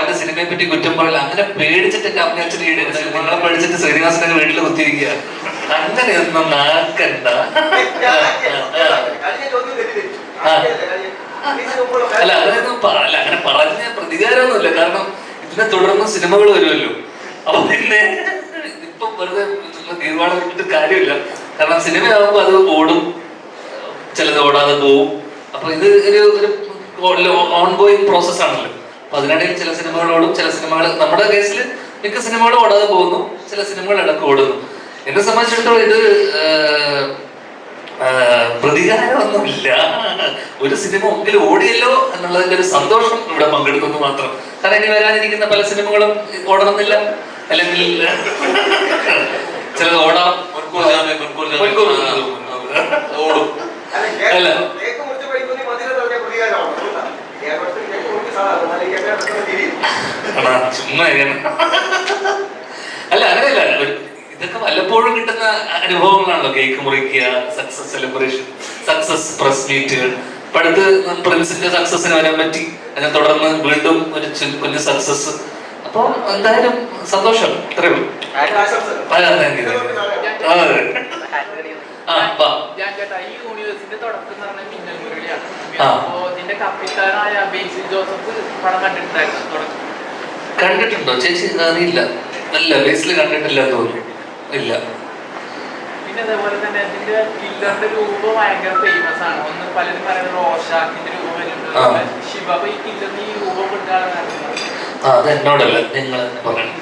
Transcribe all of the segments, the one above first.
അവന്റെ സിനിമയെ പറ്റി കുറ്റം പറയില്ല അങ്ങനെ പേടിച്ചിട്ട് അച്ഛൻ ഈടുണ്ട് നിങ്ങളെ പേടിച്ചിട്ട് ശ്രീനിവാസനൊക്കെ വീട്ടിൽ കുത്തിയിരിക്കുക അങ്ങനെയൊന്നും നാക്കണ്ട അല്ല അങ്ങനെയൊന്നും പറയല്ല അങ്ങനെ പറഞ്ഞ പ്രതികാരമൊന്നുമില്ല. കാരണം ഇതിനെ തുടർന്ന് സിനിമകൾ വരുമല്ലോ. അപ്പൊ പിന്നെ ഇപ്പൊ വെറുതെ തീരുമാനം വിട്ടിട്ട് കാര്യമില്ല. കാരണം സിനിമയാകുമ്പോ അത് ഓടും. ചിലത് ഓടാതെ പോവും. അപ്പൊ ഇത് ഒരു ഒരു ഓൺ ഗോയിങ് പ്രോസസ് ആണല്ലോ അപ്പൊ അതിനിടയിൽ ചില സിനിമകൾ ഓടും. ചില സിനിമകൾ നമ്മുടെ കേസിൽ മിക്ക സിനിമകളും ഓടാതെ പോകുന്നു. ചില സിനിമകൾ ഇടയ്ക്ക് ഓടുന്നു. എന്നെ സംബന്ധിച്ചിടത്തോളം ഇത് പ്രതികാരമൊന്നുമില്ല. ഒരു സിനിമ ഒന്നിലും ഓടിയല്ലോ എന്നുള്ളതിന്റെ ഒരു സന്തോഷം ഇവിടെ പങ്കെടുക്കുന്നു മാത്രം. കാരണം ഇനി വരാനിരിക്കുന്ന പല സിനിമകളും ഓടണമെന്നില്ല. അല്ലെങ്കിൽ ചിലത് ഓടാം. മുൻകൂർ. ഓടും. അല്ല. ചുമ്മാ. അല്ല അങ്ങനെയല്ല. ഇതൊക്കെ വല്ലപ്പോഴും കിട്ടുന്ന അനുഭവങ്ങളാണല്ലോ. കേക്ക് മുറിക്കുക സക്സസ് സെലിബ്രേഷൻ സക്സസ് പ്രസ് മീറ്റുകൾ ഇപ്പൊ അടുത്ത് പ്രിൻസിന്റെ സക്സസിന് വരാൻ പറ്റി. അതിനെ തുടർന്ന് വീണ്ടും ഒരു കുഞ്ഞ് സക്സസ് അപ്പൊ എന്തായാലും സന്തോഷം. ഇത്രയേ ഉള്ളൂ. ആ, അതെ. ആ വാ ഞാൻ ചേട്ടാ ഈ യൂണിവേഴ്സിന്റെ തുടക്കം എന്ന് പറഞ്ഞാൽ മിന്നൽ മുരളിയാണ് ആ. അപ്പോ ഇതിന്റെ കപ്പിത്താനായ ബേസിൽ ജോസഫ് പടം കണ്ടിട്ടുണ്ടായിരുന്നു കണ്ടിട്ടുണ്ടോ? ചേച്ചി അറിയില്ല. അല്ല ബേസിൽ കണ്ടിട്ടില്ല എന്ന് ഇല്ല. പിന്നെ അതേപോലെ തന്നെ അതിന്റെ കില്ലറിന്റെ രൂപം ഭയങ്കര ഫേമസ് ആണ്. ഒന്ന് പലരും പറയുന്നത് റോഷാക്കിന്റെ രൂപം ശിവ ഈ കില്ലറിന് ഈ രൂപം കൊണ്ടാണ് ആ അത് എന്നോടല്ല. നിങ്ങൾ പറയണം.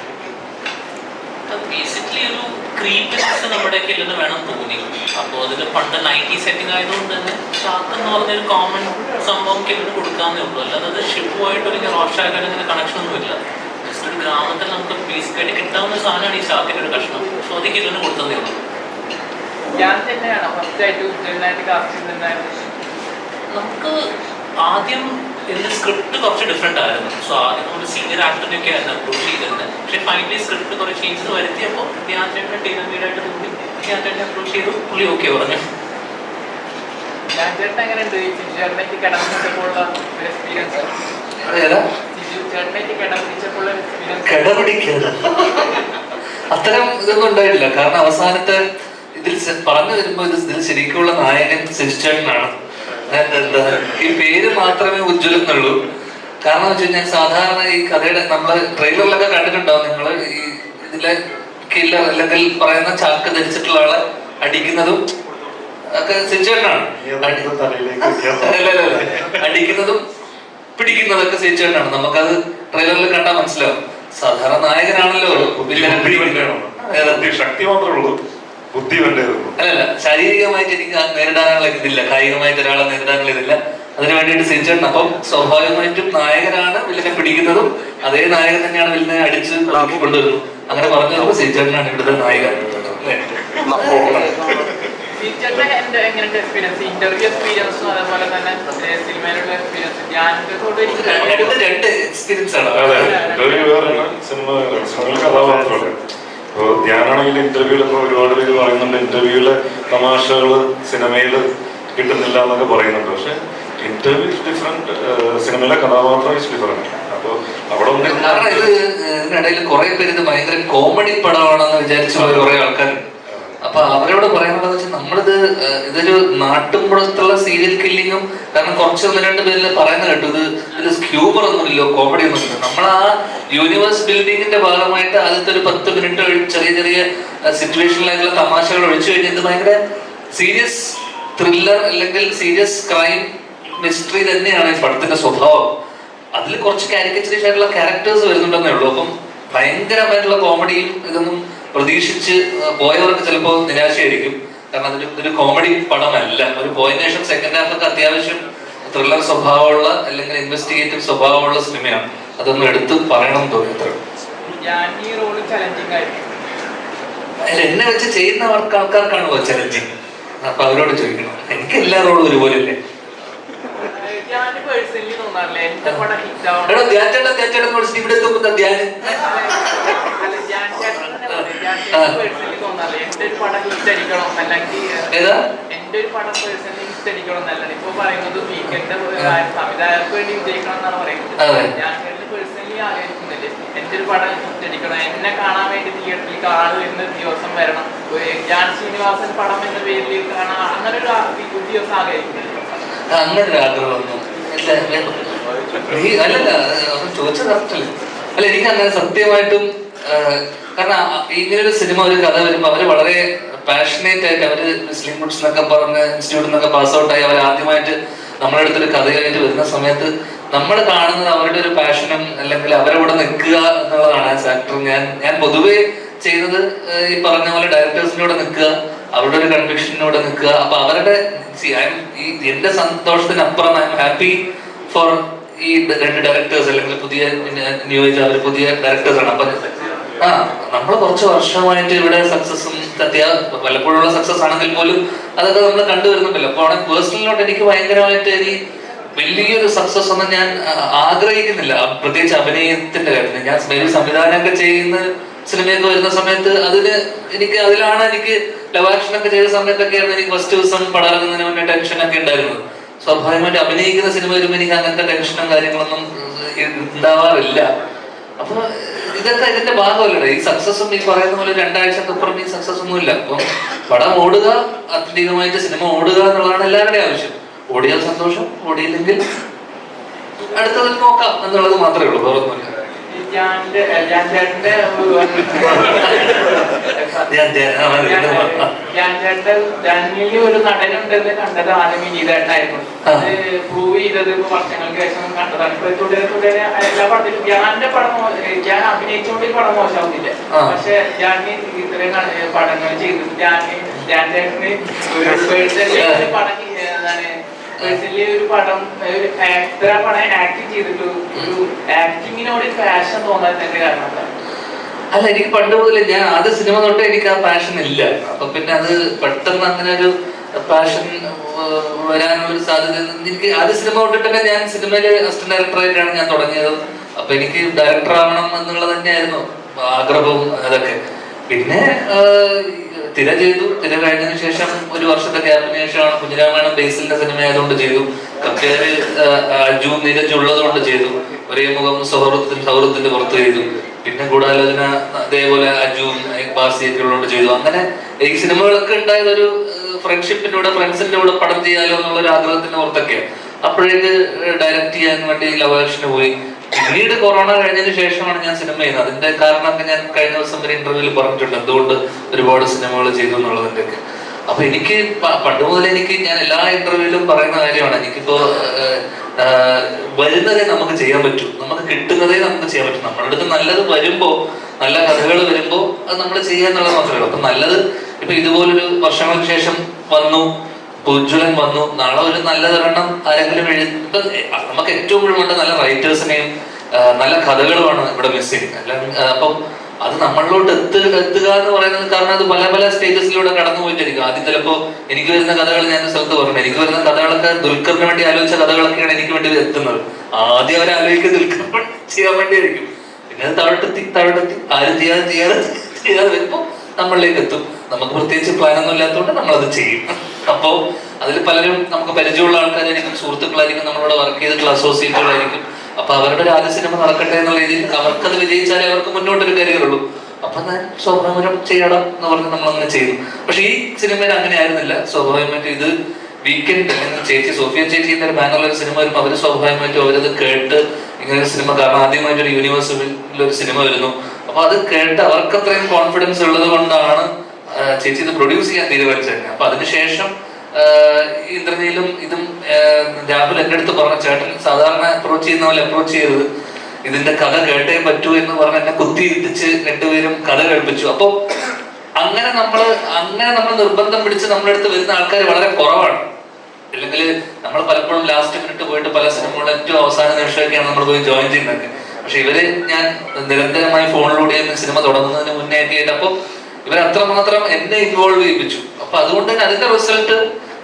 ബേസിക്കലി ഒരു ക്രീപ്പിനെസ് നമ്മുടെ ഇല്ലെന്ന് വേണം തോന്നി. അപ്പോൾ അതിൽ പണ്ട് നയന്റി സെറ്റിംഗ് ആയതുകൊണ്ട് തന്നെ ഷാർക്ക് എന്ന് പറഞ്ഞൊരു കോമൺ സംഭവം കില്ലിന് കൊടുക്കാമെന്നേ ഉള്ളൂ. അല്ലാതെ അത് ഷിപ്പുമായിട്ട് ഒരു റോഷാക്കാൻ അങ്ങനെ കണക്ഷൻ ഒന്നുമില്ല ജസ്റ്റ് ഒരു ഗ്രാമത്തിൽ നമുക്ക് ബേസിക്കായിട്ട് കിട്ടാവുന്ന സാധനമാണ് ഈ ഷാക്കിന്റെ ഒരു കഷ്ണം. സോ അത് കില്ലിന് കൊടുത്തതേ ഉള്ളൂ. ഞാൻ തന്നെയാണ് ഫസ്റ്റ് ആയിട്ട് ഉജ്ജലനായിട്ട് കാസ്റ്റ് ചെയ്തിട്ടുണ്ടായിരുന്നത്. നമുക്ക് ആദ്യം ഇതിന്റെ സ്ക്രിപ്റ്റ് കുറച്ച് ഡിഫറെന്റ് ആയിരുന്നു. സോ ആദ്യം നമ്മൾ സീനിയർ ആക്ടറിനൊക്കെ ആയിരുന്നു അപ്രോച്ച് ചെയ്തിരുന്നത് പക്ഷെ ഫൈനലി സ്ക്രിപ്റ്റ് കുറെ ചേഞ്ചസ് വരുത്തിയപ്പോൾ ധ്യാൻ ചേട്ടനെ ടീം ലീഡായിട്ട് തോന്നി ധ്യാൻ ചേട്ടനെ അപ്രോച്ച് ചെയ്തു. പുള്ളി ഓക്കെ പറഞ്ഞു. ചേട്ടൻ എങ്ങനെയുണ്ട്? ചേട്ടനേക്ക് ഒരു എക്സ്പീരിയൻസ് ചേട്ടനേക്ക് കിടപിടിക്കരുത്. അത്തരം ഇതൊന്നും ഉണ്ടായിട്ടില്ല. കാരണം അവസാനത്തെ ഇതിൽ പറഞ്ഞു വരുമ്പോ ഇത് ഇതിൽ ശരിക്കുള്ള നായകൻ സിസ്റ്റേട്ടനാണ് എന്താ? ഈ പേര് മാത്രമേ ഉജ്ജ്വലം എന്നുള്ളൂ കാരണം വെച്ച് കഴിഞ്ഞാൽ സാധാരണ ഈ കഥയുടെ നമ്മൾ ട്രെയിലറിലൊക്കെ കണ്ടിട്ടുണ്ടാവും നിങ്ങൾ ഈ ഇതിലെ കില്ലർ അല്ലെങ്കിൽ പറയുന്ന ചാക്ക് ധരിച്ചിട്ടുള്ള ആളെ അടിക്കുന്നതും ഒക്കെ സിച്ചുവേഷനാണ്. അടിക്കുന്നതും പിടിക്കുന്നതൊക്കെ സിച്ചുവേഷനാണ് നമുക്കത് ട്രെയിലറിൽ കണ്ടാൽ മനസ്സിലാവും. സാധാരണ നായകനാണല്ലോ ശക്തി മാത്രമേ ഉള്ളൂ. ബുദ്ധി അല്ല അല്ലല്ല ശാരീരികമായിട്ട് എനിക്ക് ആ നേരിടാനുള്ള ഇതില്ല കായികമായിട്ട് ഒരാളെ നേരിടാനുള്ള ഇതില്ല അതിനു വേണ്ടിയിട്ട് സിഞ്ചേട്ടൻ അപ്പം സ്വാഭാവികമായിട്ടും നായകനാണ് വില്ലനെ പിടിക്കുന്നതും അതേ നായകൻ തന്നെയാണ് വില്ലനെ അടിച്ച് കൊണ്ടുവരുന്നത്. അങ്ങനെ പറഞ്ഞു സിഞ്ചേട്ടനാണ് ഇവിടുത്തെ നായകൻ അല്ലേ? ടീച്ചറിന്റെ എന്റെ എങ്ങനെയുണ്ട് എക്സ്പീരിയൻസ് ഇന്റർവ്യൂ എക്സ്പീരിയൻസും അതേപോലെ തന്നെ സിനിമയിലുള്ള എക്സ്പീരിയൻസ് ധ്യാനത്തെ കൊണ്ട് എനിക്ക് രണ്ട് എക്സ്പീരിയൻസ് ആണ്. അതെ ഇന്റർവ്യൂ വേറെ സിനിമ കഥാപാത്രമല്ലേ ഇപ്പോൾ ധ്യാനാണെങ്കിൽ ഇന്റർവ്യൂലൊക്കെ ഒരുപാട് പേര് പറയുന്നുണ്ട് ഇന്റർവ്യൂവിലെ തമാശകൾ സിനിമയിൽ കിട്ടുന്നില്ല എന്നൊക്കെ പറയുന്നുണ്ട്. പക്ഷെ ഇന്റർവ്യൂ ഇസ് ഡിഫറെന്റ് സിനിമയിലെ കഥാപാത്രം ഇസ് ഡിഫറെന്റ് അപ്പോൾ അവിടെ കാരണം ഇത് ഇതിനിടയിൽ കുറെ പേര് ഇത് ഭയങ്കര കോമഡി പടമാണെന്ന് വിചാരിച്ചു കുറെ ആൾക്കാരുണ്ട്. അപ്പൊ അവരോട് പറയാനുള്ളത് വെച്ചാൽ നമ്മളിത് ഇതൊരു നാട്ടുമ്പുറത്തുള്ള സീരിയൽ കില്ലിങ്ങും കാരണം കുറച്ച് ഒന്ന് രണ്ട് പേരിൽ പറയുന്ന കേട്ടു. ഇത് ഇത് ഹ്യൂമർ ഒന്നുമില്ലോ കോമഡി ഒന്നുമില്ല നമ്മൾ ആ യൂണിവേഴ്സ് ബിൽഡിങ്ങിന്റെ ഭാഗമായിട്ട് ആദ്യത്തെ ഒരു പത്ത് മിനിറ്റ് ചെറിയ ചെറിയ സിറ്റുവേഷനിലായിട്ടുള്ള തമാശകൾ ഒഴിച്ചു കഴിഞ്ഞാൽ ഇത് ഭയങ്കര സീരിയസ് ത്രില്ലർ അല്ലെങ്കിൽ സീരിയസ് ക്രൈം മിസ്റ്ററി തന്നെയാണ് ഈ പടത്തിന്റെ സ്വഭാവം. അതിൽ കുറച്ച് കാരിക്കച്ചറീസ് ആയിട്ടുള്ള ക്യാരക്ടേഴ്സ് വരുന്നുണ്ടെന്നേ ഉള്ളൂ. അപ്പം ഭയങ്കരമായിട്ടുള്ള കോമഡിയും ഇതൊന്നും പ്രതീക്ഷിച്ച് പോയവർക്ക് ചിലപ്പോൾ നിരാശയായിരിക്കും. കാരണം അതൊരു ഒരു കോമഡി പടമല്ല. ഒരു പോയതിനു ശേഷം സെക്കൻഡ് ഹാഫ് ഒക്കെ അത്യാവശ്യം ത്രില്ലർ സ്വഭാവമുള്ള അല്ലെങ്കിൽ ഇൻവെസ്റ്റിഗേറ്റീവ് സ്വഭാവമുള്ള സിനിമയാണ് അതൊന്നും എടുത്ത് പറയണം തോന്നി അത്രേ എന്നെ വെച്ച് ചെയ്യുന്ന ആൾക്കാർക്കാണ് ചലഞ്ചിങ് അപ്പൊ അവരോട് ചോദിക്കണം. എനിക്ക് എല്ലാ റോളും വിളിച്ചിട്ട് ഇവിടെ എത്തുമ്പോ ധ്യാൻ? ഏതാ? എന്റെ ഒരു പടം പേഴ്സണലി ഹിറ്റ് അടിക്കണം എന്നല്ല ഇപ്പൊ പറയുന്നത് വീക്കെൻഡ് സംവിധായകർക്ക് വേണ്ടി വിജയിക്കണം എന്നാണ് പറയുന്നത്. ഞാൻ പേഴ്സണലി ആലോചിക്കുന്നില്ലേ. എന്റെ ഒരു പടം എന്നെ കാണാൻ വേണ്ടി തിയേറ്ററിൽ ആൾ വരുന്ന ദിവസം വരണം. ശ്രീനിവാസൻ പടം എന്ന പേരിൽ കാണാൻ അങ്ങനെ ഒരു ദിവസം ആഗ്രഹിക്കുന്നില്ല. അങ്ങനെ ഒരു ആഗ്രഹമൊന്നും ഇല്ല ഞാൻ- നീ അല്ലല്ല ചോദിച്ചത് അല്ല എനിക്ക് അങ്ങനെ സത്യമായിട്ടും കാരണം ഇങ്ങനെ ഒരു സിനിമ ഒരു കഥ വരുമ്പോൾ അവർ വളരെ പാഷനേറ്റ് ആയിട്ട് അവർ മുസ്ലിം ഗുഡ്സ് എന്നൊക്കെ പറഞ്ഞ് ഇൻസ്റ്റിറ്റ്യൂട്ടിൽ നിന്നൊക്കെ പാസ് ഔട്ട് ആയി അവർ ആദ്യമായിട്ട് നമ്മുടെ അടുത്തൊരു കഥയായിട്ട് വരുന്ന സമയത്ത് നമ്മൾ കാണുന്നത് അവരുടെ ഒരു പാഷനും അല്ലെങ്കിൽ അവരവിടെ നിൽക്കുക എന്നുള്ളതാണ് ആസ് ആക്ടർ ഞാൻ ഞാൻ പൊതുവേ ഏഹ്, ഈ പറഞ്ഞ പോലെ ഡയറക്ടേഴ്സിനോട് നിൽക്കുക അവരുടെ ഒരു കൺവിക്ഷനോട് നിൽക്കുക. അപ്പൊ അവരുടെ ഈ എന്റെ സന്തോഷത്തിനപ്പുറം ഐ എം ഹാപ്പി ഫോർ ഈ രണ്ട് ഡയറക്ടേഴ്സ് അല്ലെങ്കിൽ പുതിയ ന്യൂ ഏജ് അവർ പുതിയ ഡയറക്ടേഴ്സ് ആണ്. അപ്പൊ നമ്മൾ കുറച്ച് വർഷമായിട്ട് ഇവിടെ സക്സസും സത്യ വല്ലപ്പോഴുള്ള സക്സസ് ആണെങ്കിൽ പോലും അതൊക്കെ നമ്മൾ കണ്ടുവരുന്നുണ്ടല്ലോ അപ്പൊ അവിടെ പേഴ്സണലിനോട്ട് എനിക്ക് ഭയങ്കരമായിട്ട് ഈ വലിയൊരു സക്സസ് ഒന്നും ഞാൻ ആഗ്രഹിക്കുന്നില്ല. പ്രത്യേകിച്ച് അഭിനയത്തിന്റെ കാര്യത്തിൽ. ഞാൻ മേബി സംവിധാനമൊക്കെ ചെയ്യുന്ന സിനിമയൊക്കെ വരുന്ന സമയത്ത് അതിന് എനിക്ക് അതിലാണ് എനിക്ക് ലവ് ആക്ഷൻ ഒക്കെ ചെയ്ത സമയത്തൊക്കെ ആയിരുന്നു എനിക്ക് ഫസ്റ്റ് ദിവസം പടം മുന്നേ ടെൻഷൻ ഒക്കെ ഉണ്ടായിരുന്നത്. സ്വാഭാവികമായിട്ട് അഭിനയിക്കുന്ന സിനിമ വരുമ്പോൾ എനിക്ക് അങ്ങനത്തെ ടെൻഷനും കാര്യങ്ങളൊന്നും ഉണ്ടാവാറില്ല. അപ്പൊ ഇതൊക്കെ ഇതിന്റെ ഭാഗമല്ലേ ഈ സക്സസും ഈ പറയുന്ന പോലെ രണ്ടാഴ്ചക്കപ്പുറം ഈ സക്സസ് ഒന്നും ഇല്ല അപ്പം പടം ഓടുക അത്യന്തികമായിട്ട് സിനിമ ഓടുക എന്നുള്ളതാണ് എല്ലാവരുടെയും ആവശ്യം. ഓടിയാൽ സന്തോഷം ഓടിയില്ലെങ്കിൽ അടുത്തതിൽ നോക്കാം എന്നുള്ളത് മാത്രമേ ഉള്ളൂ വേറെ ഞാൻ- ഞാൻ- ജാനിയിൽ ഒരു നടനുണ്ടെന്ന് കണ്ടത് ആദ്യം വിനീതേട്ടനായിരുന്നു. അത് പ്രൂവ് ചെയ്തത് വർഷങ്ങൾക്ക് ശേഷം കണ്ടതാണ്. ഇപ്പൊ തുടരെ തുടരെ എല്ലാ പടത്തിലും ജാന്റെ പടം ഞാൻ അഭിനയിച്ചുകൊണ്ട് ഈ പടം മോശമാവുന്നില്ല. പക്ഷെ ജാനി ഇത്രയും പടങ്ങൾ ചെയ്തിട്ട് ഞാൻ ജാൻ ചേട്ടന് ഒരു പേഴ്സണലി പടം എന്താണ് ഒരു പടം ഒരു ആക്ട് ഒരു കാരണം അല്ല എനിക്ക് പണ്ട് മുതലേ ഞാൻ ആദ്യ സിനിമ തൊട്ടേ എനിക്ക് ആ പാഷൻ ഇല്ല. അപ്പൊ പിന്നെ അത് പെട്ടെന്ന് അങ്ങനെ ഒരു പാഷൻ വരാനുള്ള ഒരു സാധ്യത എനിക്ക് ആദ്യ സിനിമ തൊട്ടിട്ട് തന്നെ ഞാൻ സിനിമയിൽ അസിസ്റ്റന്റ് ഡയറക്ടറായിട്ടാണ് ഞാൻ തുടങ്ങിയത്. അപ്പൊ എനിക്ക് ഡയറക്ടർ ആവണം എന്നുള്ളത് തന്നെയായിരുന്നു ആഗ്രഹവും അതൊക്കെ. പിന്നെ തിര ചെയ്തു. തിര കഴിഞ്ഞതിന് ശേഷം ഒരു വർഷത്തെ ഗ്യാപ്പിന് ശേഷമാണ് കുഞ്ഞിരാമായണം ബേസിലിന്റെ സിനിമ ആയതുകൊണ്ട് ചെയ്തു. കപ്പേര് അജു നീരജ് ഉള്ളതുകൊണ്ട് ചെയ്തു. ഒരേ മുഖം സൗഹൃദത്തിന് സൗഹൃദത്തിന്റെ പുറത്ത് ചെയ്തു. പിന്നെ ഗൂഢാലോചന അതേപോലെ അജുവും ബാസിയൊക്കെ ഉള്ളതുകൊണ്ട് ചെയ്തു. അങ്ങനെ ഈ സിനിമകളൊക്കെ ഉണ്ടായത് ഒരു ഫ്രണ്ട്ഷിപ്പിന്റെ കൂടെ ഫ്രണ്ട്സിന്റെ കൂടെ പടം ചെയ്യാലോ എന്നുള്ള ഒരു ആഗ്രഹത്തിന്റെ പുറത്തൊക്കെ അപ്പോഴേക്ക് ഡയറക്റ്റ് ചെയ്യാൻ വേണ്ടി ലവേഷന് പോയി. പിന്നീട് കൊറോണ കഴിഞ്ഞതിന് ശേഷമാണ് ഞാൻ സിനിമ ചെയ്യുന്നത് അതിന്റെ കാരണമൊക്കെ ഞാൻ കഴിഞ്ഞ ദിവസം ഒരു ഇന്റർവ്യൂവിൽ പറഞ്ഞിട്ടുണ്ട്. എന്തുകൊണ്ട് ഒരുപാട് സിനിമകൾ ചെയ്തു എന്നുള്ളതിന്റെ ഒക്കെ. അപ്പൊ എനിക്ക് പണ്ട് മുതൽ എനിക്ക് ഞാൻ എല്ലാ ഇന്റർവ്യൂവിലും പറയുന്ന കാര്യമാണ്. എനിക്കിപ്പോ വരുന്നതേ നമുക്ക് ചെയ്യാൻ പറ്റൂ. നമുക്ക് കിട്ടുന്നതേ നമുക്ക് ചെയ്യാൻ പറ്റും. നമ്മുടെ അടുത്ത് നല്ലത് വരുമ്പോ നല്ല കഥകൾ വരുമ്പോ അത് നമ്മൾ ചെയ്യാന്നുള്ളത് മാത്രമേ ഉള്ളൂ. അപ്പൊ നല്ലത് ഇപ്പൊ ഇതുപോലൊരു വർഷങ്ങൾക്ക് ശേഷം വന്നു. ഉജ്ജ്വലൻ വന്നു. നാളെ ഒരു നല്ലതൊരെണ്ണം ആരെങ്കിലും എഴുതി നമുക്ക് ഏറ്റവും കൂടുതൽ നല്ല റൈറ്റേഴ്സിനെയും നല്ല കഥകളുമാണ് ഇവിടെ മിസ്സിങ് അപ്പം അത് നമ്മളിലോട്ട് എത്തു എത്തുക എന്ന് പറയുന്നത് കാരണം അത് പല പല സ്റ്റേജസിലൂടെ കടന്നു പോയിട്ടിരിക്കും ആദ്യം ചിലപ്പോ എനിക്ക് വരുന്ന കഥകൾ ഞാൻ സ്ഥലത്ത് പറഞ്ഞു. എനിക്ക് വരുന്ന കഥകളൊക്കെ ദുൽഖറിന് വേണ്ടി ആലോചിച്ച കഥകളൊക്കെയാണ് എനിക്ക് വേണ്ടി എത്തുന്നത്. ആദ്യം അവർ ആലോചിക്കുക ദുൽഖർ ചെയ്യാൻ വേണ്ടിയായിരിക്കും. പിന്നെ അത് തവിട്ടെത്തി താഴത്തെത്തി ആരും ചെയ്യാതെ ചെയ്യാതെ ചെയ്യാതെ വരുമ്പോ നമ്മളിലേക്ക് എത്തും. നമുക്ക് പ്രത്യേകിച്ച് പ്ലാനൊന്നും ഇല്ലാത്തതുകൊണ്ട് നമ്മളത് ചെയ്യും. അപ്പോ അതിൽ പലരും നമുക്ക് പരിചയമുള്ള ആൾക്കാരായിരിക്കും സുഹൃത്തുക്കളായിരിക്കും നമ്മളോട് വർക്ക് ചെയ്തിട്ടുള്ള അസോസിയേറ്റുകളായിരിക്കും അപ്പൊ അവരുടെ ഒരു ആദ്യ സിനിമ നടക്കട്ടെ എന്നുള്ള രീതിയിൽ അവർക്കത് വിജയിച്ചാലേ അവർക്ക് മുന്നോട്ടൊരു കരിയർ അപ്പൊ ഞാൻ സ്വാഭാവികം ചെയ്യണം എന്ന് പറഞ്ഞ് നമ്മൾ അങ്ങനെ ചെയ്തു. പക്ഷെ ഈ സിനിമയിൽ അങ്ങനെ ആയിരുന്നില്ല. സ്വാഭാവികമായിട്ട് ഇത് വീക്കെൻഡ് അല്ലെങ്കിൽ ചേച്ചി സോഫിയ ചേച്ചി എന്നൊരു ബാനറിൽ സിനിമ വരുമ്പോൾ അവർ സ്വാഭാവികമായിട്ടും അവരത് കേട്ട് ഇങ്ങനെ ഒരു സിനിമ കാരണം ആദ്യമായിട്ട് ഒരു യൂണിവേഴ്സിൽ ഒരു സിനിമ വരുന്നു. അപ്പൊ അത് കേട്ട് അവർക്ക് അത്രയും കോൺഫിഡൻസ് ഉള്ളത് കൊണ്ടാണ് ചേച്ചി ഇത് പ്രൊഡ്യൂസ് ചെയ്യാൻ തീരുമാനിച്ചത് അപ്പൊ അതിനുശേഷം ഇന്ദ്രനീലും ഇതും രാഹുൽ എന്റെ അടുത്ത് പറഞ്ഞ ചേട്ടൻ സാധാരണ അപ്രോച്ച് ചെയ്യുന്ന പോലെ അപ്രോച്ച് ചെയ്തത് ഇതിന്റെ കഥ കേട്ടേ പറ്റൂ എന്ന് പറഞ്ഞ് എന്നെ കുത്തി ഇട്ടിച്ച് രണ്ടുപേരും കഥ കേൾപ്പിച്ചു. അപ്പൊ അങ്ങനെ നമ്മൾ അങ്ങനെ നമ്മൾ നിർബന്ധം പിടിച്ച് നമ്മുടെ അടുത്ത് വരുന്ന ആൾക്കാർ വളരെ കുറവാണ്. അല്ലെങ്കിൽ നമ്മൾ പലപ്പോഴും ലാസ്റ്റ് മിനിറ്റ് പോയിട്ട് പല സിനിമകളും ഏറ്റവും അവസാന നിമിഷമൊക്കെയാണ് നമ്മൾ പോയി ജോയിൻ ചെയ്യുന്നത് പക്ഷെ ഇവർ ഞാൻ നിരന്തരമായി ഫോണിലൂടെ സിനിമ തുടങ്ങുന്നതിന് മുന്നേ ഒക്കെ ആയിട്ട് അപ്പോൾ ഇവർ അത്രമാത്രം എന്നെ ഇൻവോൾവ് ചെയ്യിപ്പിച്ചു. അപ്പൊ അതുകൊണ്ട് തന്നെ അതിന്റെ റിസൾട്ട്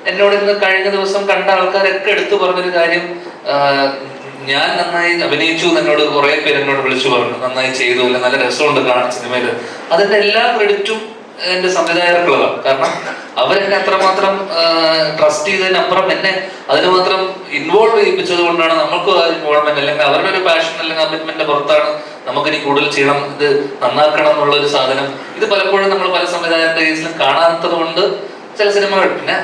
എന്നോട് ഇന്ന് കഴിഞ്ഞ ദിവസം കണ്ട ആൾക്കാരൊക്കെ എടുത്തു പറഞ്ഞൊരു കാര്യം ഞാൻ നന്നായി അഭിനയിച്ചു എന്നോട് കുറെ പേര് എന്നോട് വിളിച്ചു പറഞ്ഞു. നന്നായി ചെയ്തു അല്ല നല്ല രസമുണ്ട് കാണാൻ സിനിമയിൽ അതിന്റെ എല്ലാ ക്രെഡിറ്റും എന്റെ സംവിധായകർക്കുള്ളതാണ്. കാരണം അവരെന്നെ അത്രമാത്രം ട്രസ്റ്റ് ചെയ്തതിനപ്പുറം എന്നെ അതിന് മാത്രം ഇൻവോൾവ് ചെയ്യിപ്പിച്ചത് കൊണ്ടാണ് നമുക്ക് ആ ഇൻവോൾവ്മെന്റ് അല്ലെങ്കിൽ അവരുടെ ഒരു പാഷൻ അല്ലെങ്കിൽ കമ്മിറ്റ്മെന്റ് പുറത്താണ് നമുക്കിനി കൂടുതൽ ചെയ്യണം ഇത് നന്നാക്കണം എന്നുള്ള ഒരു സാധനം. ഇത് പലപ്പോഴും നമ്മൾ പല സംവിധായകരുടെ കേസിലും കാണാത്തത് കൊണ്ട് ചില സിനിമകൾ പിന്നെ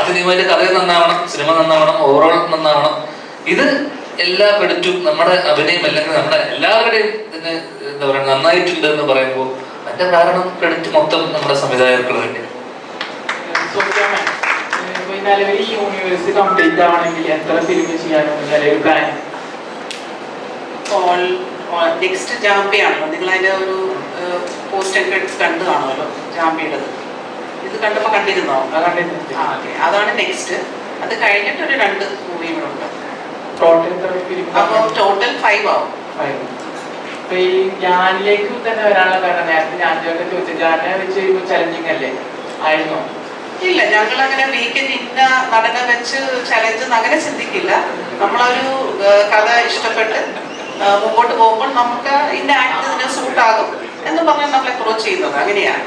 അതിനുവേണ്ടി കഥ നന്നാവണം സിനിമ നന്നാവണം ഓവറോൾ നന്നാവണം. ഇത് എല്ലാ ക്രെഡിറ്റും നമ്മുടെ അഭിനയം അല്ലെങ്കിൽ നമ്മുടെ എല്ലാവരുടെയും ഇതിന് എന്താ പറയുക നന്നായിട്ടുണ്ട് എന്ന് പറയുമ്പോൾ അതിന്റെ കാരണം ക്രെഡിറ്റ് മൊത്തം നമ്മുടെ സംവിധായകർക്ക് നിലവിൽ യൂണിവേഴ്സ് കംപ്ലീറ്റ് ആവണമെങ്കിൽ എത്ര ഫിലിം ചെയ്യാനാണ് നിലവിൽ പ്ലാൻ ഓൾ നെക്സ്റ്റ് ജാമ്പിയാണല്ലോ നിങ്ങൾ ഒരു പോസ്റ്റ് ആൻഡ് ക്രെഡിറ്റ്സ് കണ്ടു കാണുമല്ലോ ജാമ്പിയുടേത് ഇത് കണ്ടപ്പോൾ കണ്ടിരുന്നോ? കണ്ടിട്ടുണ്ട് ആ ഓക്കെ അതാണ് നെക്സ്റ്റ് അത് കഴിഞ്ഞിട്ട് ഒരു രണ്ട് മൂവിയും ഉണ്ട് ടോട്ടൽ അപ്പോൾ ടോട്ടൽ ഫൈവ് ആവും. അപ്പൊ ഈ ഞാനിലേക്ക് തന്നെ വരാനുള്ള കാരണം നേരത്തെ ഞാൻ ചോദിച്ച. ഞാനെ വെച്ച് ചലഞ്ചിങ് അല്ലേ? ആയിരുന്നോ? ഇല്ല ഞങ്ങൾ അങ്ങനെ വീക്കെൻഡ് ഇന്ന നടനെ വെച്ച് ചലഞ്ച് അങ്ങനെ ചിന്തിക്കില്ല. നമ്മളൊരു കഥ ഇഷ്ടപ്പെട്ട് മുമ്പോട്ട് പോകുമ്പോൾ നമുക്ക് ഇന്ന ആക്ട് ഇതിന് സൂട്ടാകും എന്ന് പറഞ്ഞ് നമ്മൾ അപ്രോച്ച് ചെയ്യുന്നത്. അങ്ങനെയാണ്.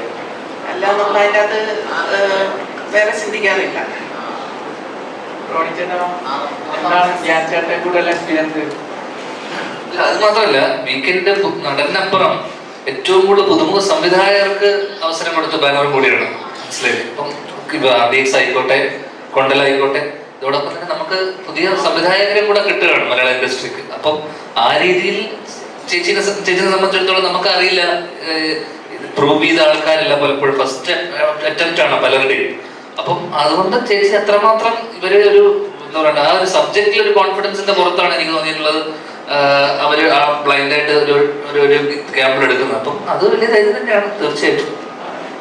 അല്ല നമ്മൾ അതിന്റെ അത് വേറെ ചിന്തിക്കാറില്ല. എന്താണ്? ഞാൻ ചേട്ടൻ കൂടുതൽ എക്സ്പീരിയൻസ് അത് മാത്രമല്ല വീക്കെൻഡ് നടനപ്പുറം ഏറ്റവും കൂടുതൽ പുതുമുഖ സംവിധായകർക്ക് അവസരം കൊടുത്ത ബാനർ കൂടിയാണ്. മനസ്സിലായി? ഇപ്പം എക്സ് ആയിക്കോട്ടെ കൊണ്ടലായിക്കോട്ടെ ഇതോടൊപ്പം തന്നെ നമുക്ക് പുതിയ സംവിധായകരെ കൂടെ കിട്ടുകയാണ് മലയാള ഇൻഡസ്ട്രിക്ക്. അപ്പം ആ രീതിയിൽ ചേച്ചിനെ ചേച്ചിനെ സംബന്ധിച്ചിടത്തോളം നമുക്കറിയില്ല പ്രൂവ് ചെയ്ത ആൾക്കാരല്ല പലപ്പോഴും. ഫസ്റ്റ് അറ്റംപ്റ്റ് ആണ് പലരുടെയും. അപ്പം അതുകൊണ്ട് ചേച്ചി അത്രമാത്രം ഇവർ ഒരു എന്താ പറയുക ആ ഒരു സബ്ജക്റ്റിൽ ഒരു കോൺഫിഡൻസിന്റെ പുറത്താണ് എനിക്ക് തോന്നിയിട്ടുള്ളത്. അവർ ആ ബ്ലൈൻഡ് ആയിട്ട് ഒരു ഒരു ഒരു ക്യാമ്പിൽ എടുക്കുന്നത് അപ്പം അത് വലിയ ധൈര്യം തന്നെയാണ് തീർച്ചയായിട്ടും.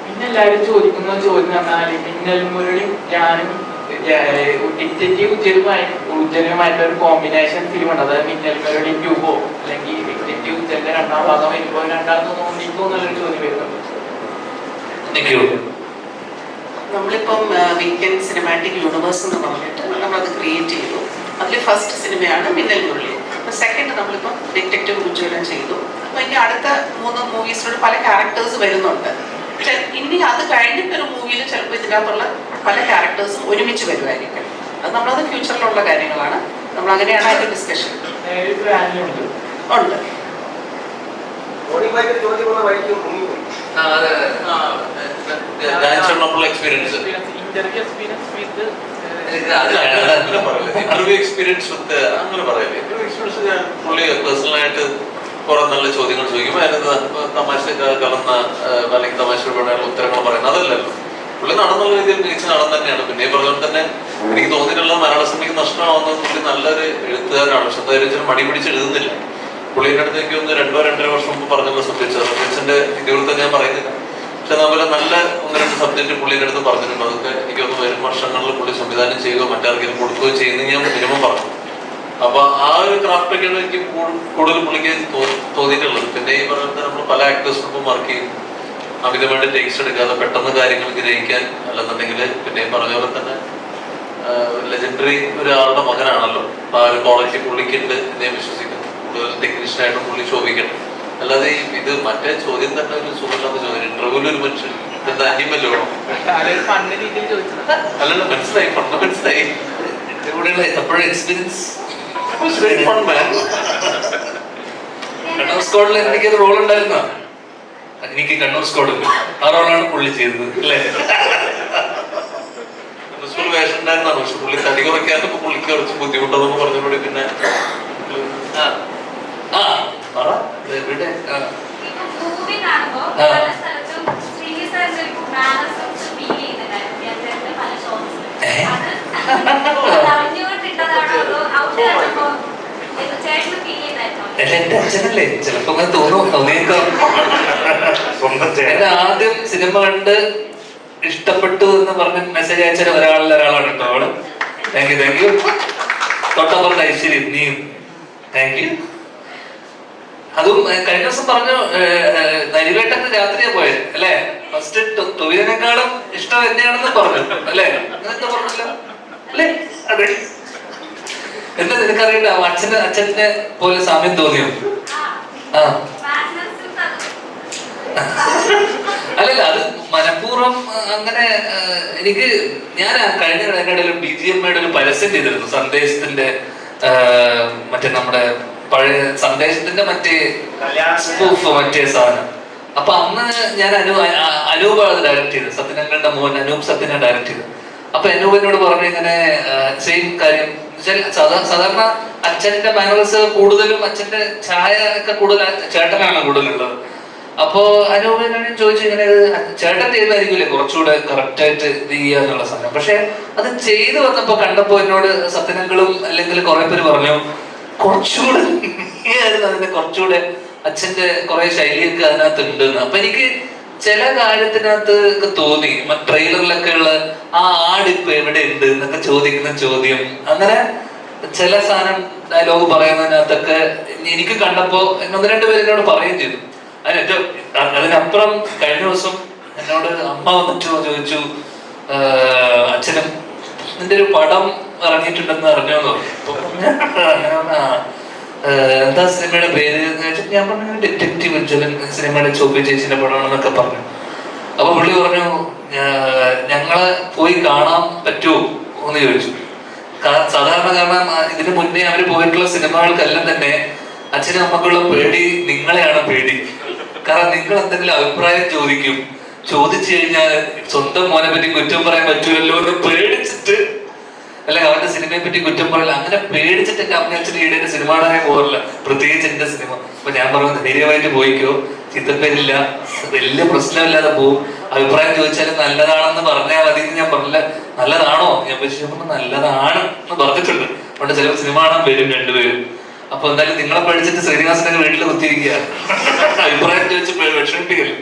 പിന്നെ എല്ലാവരും ചോദിക്കുന്ന ചോദ്യം പറഞ്ഞാൽ മിന്നൽ മുരളി ഞാനും ഡിറ്റക്റ്റീവ് ഉജ്ജലുമായി ഉജ്ജലുമായിട്ടുള്ള ഒരു കോമ്പിനേഷൻ ഫിലിം ഉണ്ട്. അതായത് മിന്നൽ മുരളി ട്യൂബോ അല്ലെങ്കിൽ ഡിറ്റക്റ്റീവ് ഉജ്ജലിന്റെ രണ്ടാം ഭാഗം വരുമ്പോൾ രണ്ടാമത് തോന്നിക്കോ എന്നുള്ളൊരു ചോദ്യം വരുന്നുണ്ട്. നമ്മളിപ്പം വീക്കെൻഡ് സിനിമാറ്റിക് യൂണിവേഴ്സ് എന്ന് പറഞ്ഞിട്ട് നമ്മളത് ക്രിയേറ്റ് ചെയ്തു. അതിൽ ഫസ്റ്റ് സിനിമയാണ് മിന്നൽ മുരളി. അപ്പോൾ സെക്കൻഡ് നമ്മളിപ്പം ഡിറ്റക്റ്റീവ് ഉജ്ജ്വലം ചെയ്തു. അപ്പൊ ഇനി അടുത്ത മൂന്ന് മൂവീസിലൂടെ പല ക്യാരക്ടേഴ്സ് വരുന്നുണ്ട്. ഇനി അത് കഴിഞ്ഞിട്ട് ഒരു മൂവിയിൽ ചിലപ്പോൾ ഇതിനകത്തുള്ള പല ക്യാരക്ടേഴ്സും ഒരുമിച്ച് വരുമായിരിക്കും അത് നമ്മളത് ഫ്യൂച്ചറിലുള്ള കാര്യങ്ങളാണ്. നമ്മൾ അങ്ങനെയാണ് അതിന്റെ ഡിസ്കഷൻ ഉണ്ട്. Experience interview experience with interview experience with അങ്ങനെ പറയില്ല. ഇന്റർവ്യൂ എക്സ്പീരിയൻസ് ഞാൻ പുള്ളി പേഴ്സണലായിട്ട് കുറെ നല്ല ചോദ്യങ്ങൾ ചോദിക്കും അതിന് തമാശ കലർന്ന അല്ലെങ്കിൽ തമാശയോടെ ഉത്തരങ്ങൾ പറയുന്നത് അതല്ലല്ലോ. പുള്ളി നടന്നുള്ള രീതിയിൽ മികച്ച നടൻ തന്നെയാണ്. പിന്നെ പറഞ്ഞ തന്നെ എനിക്ക് തോന്നിയിട്ടുള്ള മലയാള സിനിമയ്ക്ക് നഷ്ടമാവുന്നത് പുള്ളി നല്ലൊരു എഴുത്തുകാരനാണ്. പക്ഷെ മടി പിടിച്ച് എഴുതുന്നില്ല. പുള്ളിയുടെ അടുത്തേക്ക് ഒന്ന് രണ്ടോ രണ്ടര വർഷം മുമ്പ് പറഞ്ഞല്ലോ സബ്ജക്ട് സബ്ജക്ട്സിന്റെ ഇതുപോലെ ഞാൻ പറയുന്നില്ല. പക്ഷെ അതുപോലെ നല്ല ഒന്ന് രണ്ട് സബ്ജക്ട് പുള്ളിയുടെ അടുത്ത് പറഞ്ഞിട്ടുണ്ട്. അതൊക്കെ എനിക്ക് ഒന്ന് വരും വർഷങ്ങളിൽ പുള്ളി സംവിധാനം ചെയ്യുകയോ മറ്റാർക്കെങ്കിലും കൊടുക്കുകയോ ചെയ്യുന്ന ഞാൻ മിനിമം പറഞ്ഞു. അപ്പൊ ആ ഒരു ക്രാഫ്റ്റൊക്കെയാണ് എനിക്ക് കൂടുതൽ പുള്ളിക്ക് തോന്നിയിട്ടുള്ളത്. പിന്നെ ഈ പറഞ്ഞ നമ്മൾ പല ആക്ടേഴ്സിനൊപ്പം വർക്ക് ചെയ്യും. അമിതമായിട്ട് ടേക്സ് എടുക്കാതെ പെട്ടെന്ന് കാര്യങ്ങൾ ഗ്രഹിക്കാൻ അല്ലെന്നുണ്ടെങ്കിൽ പിന്നെ പറഞ്ഞ പോലെ തന്നെ ലെജൻഡറി ഒരാളുടെ മകനാണല്ലോ. ആ ഒരു ക്വാളിറ്റി പുള്ളിക്കുണ്ട് എന്ന് വിശ്വസിക്കുന്നു. ടെക്നീഷ്യനായിട്ട് പുള്ളി ശോഭിക്കണം അല്ലാതെ ഇത് മറ്റേ ചോദ്യം തന്നെ ഒരു സുഖമില്ലാത്ത ചോദ്യം. ഇന്റർവ്യൂവിൽ ഒരു മനുഷ്യൻ എന്താ അനിമല്ലോ അല്ലല്ല മനസ്സിലായി പണ്ട് മനസ്സിലായി ഇവിടെയുള്ള എപ്പോഴും എക്സ്പീരിയൻസ് കണ്ണൂർ സ്കോഡിൽ എനിക്ക് അത് റോൾ ഉണ്ടായിരുന്ന? എനിക്ക് കണ്ണൂർ സ്ക്വാഡിൽ ആ റോളാണ് പുള്ളി ചെയ്തത് അല്ലേ? വേഷം ഉണ്ടായിരുന്നാണ് പക്ഷെ പുള്ളി തടി കുറയ്ക്കാനൊക്കെ പുള്ളിക്ക് കുറച്ച് ബുദ്ധിമുട്ടെന്നൊക്കെ പറഞ്ഞപ്പോഴേ പിന്നെ? ആ. ആ പറ. അല്ല എന്റെ അച്ഛനല്ലേ. ചിലപ്പോ അങ്ങനെ തോന്നും. തോന്നിയേക്കാം സ്വന്തം ആദ്യം സിനിമ കണ്ട് ഇഷ്ടപ്പെട്ടു എന്ന് പറഞ്ഞ് മെസ്സേജ് അയച്ച ഒരാളിൽ ഒരാളാണ് കേട്ടോ അവൾ. താങ്ക് യു താങ്ക് യു തൊട്ടപ്പുറത്ത് ഐശ്വര്യം നീയും താങ്ക് യു അതും കഴിഞ്ഞ ദിവസം പറഞ്ഞു നരിവേട്ടന് രാത്രിയാ പോയത് അല്ലേ? ഫസ്റ്റ് ടൊവിനേക്കാളും ഇഷ്ടം എന്നെയാണെന്ന് പറഞ്ഞു അല്ലേ? എന്താ അല്ലേ? എന്താ നിനക്കറിയില്ല അച്ഛന് അച്ഛനെ പോലെ സാമ്യം തോന്നിയോ? ആ. അല്ലല്ല അത് മനഃപൂർവം അങ്ങനെ എനിക്ക് ഞാൻ കഴിഞ്ഞ ഇടയിൽ ബി ജി എം ഒരു പരസ്യം ചെയ്തിരുന്നു സന്ദേശത്തിന്റെ മറ്റേ നമ്മുടെ പഴയ സന്ദേശത്തിന്റെ മറ്റേ സ്പൂഫ് മറ്റേ സാധനം. അപ്പൊ അന്ന് ഞാൻ അനു അനൂപ് അത് ഡയറക്ട് ചെയ്തത്. സത്യനങ്ങളുടെ മോൻ അനൂപ് സത്യനെ ഡയറക്ട് ചെയ്തത്. അപ്പൊ അനൂപ് എന്നോട് പറഞ്ഞു ഇങ്ങനെ സെയിം കാര്യം. സാധാരണ അച്ഛന്റെ മാനറസ് കൂടുതലും അച്ഛന്റെ ചായ ഒക്കെ കൂടുതൽ ചേട്ടനാണ് കൂടുതലുള്ളത്. അപ്പോ അനൂപിനോട് ചോദിച്ചു ഇങ്ങനെ ചേട്ടൻ ചെയ്യുന്നതായിരിക്കില്ലേ കുറച്ചുകൂടെ കറക്റ്റ് ആയിട്ട് ഇത് ചെയ്യുക എന്നുള്ള സാധനം. പക്ഷെ അത് ചെയ്തു വന്നപ്പോ കണ്ടപ്പോ എന്നോട് സത്യനങ്ങളും അല്ലെങ്കിൽ കുറെ പേര് പറഞ്ഞു കുറച്ചുകൂടെ നീയായിരുന്നു അതിന്റെ കുറച്ചുകൂടെ അച്ഛന്റെ കുറെ ശൈലിയൊക്കെ അതിനകത്ത് ഉണ്ട് അപ്പൊ എനിക്ക് ചില കാര്യത്തിനകത്ത് ഒക്കെ തോന്നി. ട്രെയിലറിലൊക്കെ ഉള്ള ആ ആടിപ്പ് എവിടെ ഉണ്ട് എന്നൊക്കെ ചോദിക്കുന്ന ചോദ്യം. അങ്ങനെ ചില സാധനം ഡയലോഗ് പറയുന്നതിനകത്തൊക്കെ എനിക്ക് കണ്ടപ്പോ ഒന്ന് രണ്ട് പേര് എന്നോട് പറയുകയും ചെയ്തു. അതിനേറ്റവും അതിനപ്പുറം കഴിഞ്ഞ ദിവസം എന്നോട് അമ്മ വന്നിട്ട് ചോദിച്ചു. "ആഹ് അച്ഛനും നിന്റെ ഒരു പടം ഇറങ്ങിയിട്ടുണ്ടെന്ന് അറിഞ്ഞോന്ന് പറഞ്ഞു അപ്പൊ ഞാൻ അങ്ങനെ പറഞ്ഞു, "ആ, ആഹ് എന്താ സിനിമയുടെ പേര് ഞാൻ പറഞ്ഞു ഡിറ്റക്റ്റീവ് ഉജ്ജ്വലൻ സിനിമയുടെ ചോപ്പി ചേച്ചിന്റെ പടമാണെന്നൊക്കെ പറഞ്ഞു. അപ്പൊ പുള്ളി പറഞ്ഞു ഞങ്ങളെ പോയി കാണാൻ പറ്റുമോ? എന്ന് ചോദിച്ചു. സാധാരണ കാരണം ഇതിനു മുന്നേ അവർ പോയിട്ടുള്ള സിനിമകൾക്കെല്ലാം തന്നെ അച്ഛനും അമ്മക്കുള്ള പേടി നിങ്ങളെയാണ് പേടി. കാരണം നിങ്ങൾ എന്തെങ്കിലും അഭിപ്രായം ചോദിക്കും. ചോദിച്ചു കഴിഞ്ഞാൽ സ്വന്തം മോനെ പറ്റി കുറ്റം പറയാൻ പറ്റുമല്ലോ എന്ന് പേടിച്ചിട്ട് അല്ലെങ്കിൽ അവന്റെ സിനിമയെ പറ്റി കുറ്റം പറയില്ല. അങ്ങനെ പേടിച്ചിട്ട് എന്റെ അമ്മ അച്ഛൻ ഈടെ സിനിമ കാണാൻ പോകാറില്ല പ്രത്യേകിച്ച് എന്റെ സിനിമ അപ്പൊ ഞാൻ പറഞ്ഞു ധൈര്യമായിട്ട് പോയിക്കോ. ചിത്രപ്പേരില്ല. വലിയ പ്രശ്നമില്ലാതെ പോകും അഭിപ്രായം ചോദിച്ചാലും നല്ലതാണെന്ന് പറഞ്ഞാൽ മതി ഞാൻ പറഞ്ഞില്ല. നല്ലതാണോ? ഞാൻ പക്ഷേ പറഞ്ഞു നല്ലതാണ് എന്ന് പറഞ്ഞിട്ടുണ്ട്. അതുകൊണ്ട് ചിലപ്പോൾ സിനിമ കാണാൻ വരും രണ്ടുപേരും. അപ്പൊ എന്തായാലും നിങ്ങളെ പഠിച്ചിട്ട് ശ്രീനിവാസനൊക്കെ വീട്ടിൽ കുത്തിയിരിക്കുക അഭിപ്രായം ചോദിച്ച് വിഷമിപ്പിക്കില്ല?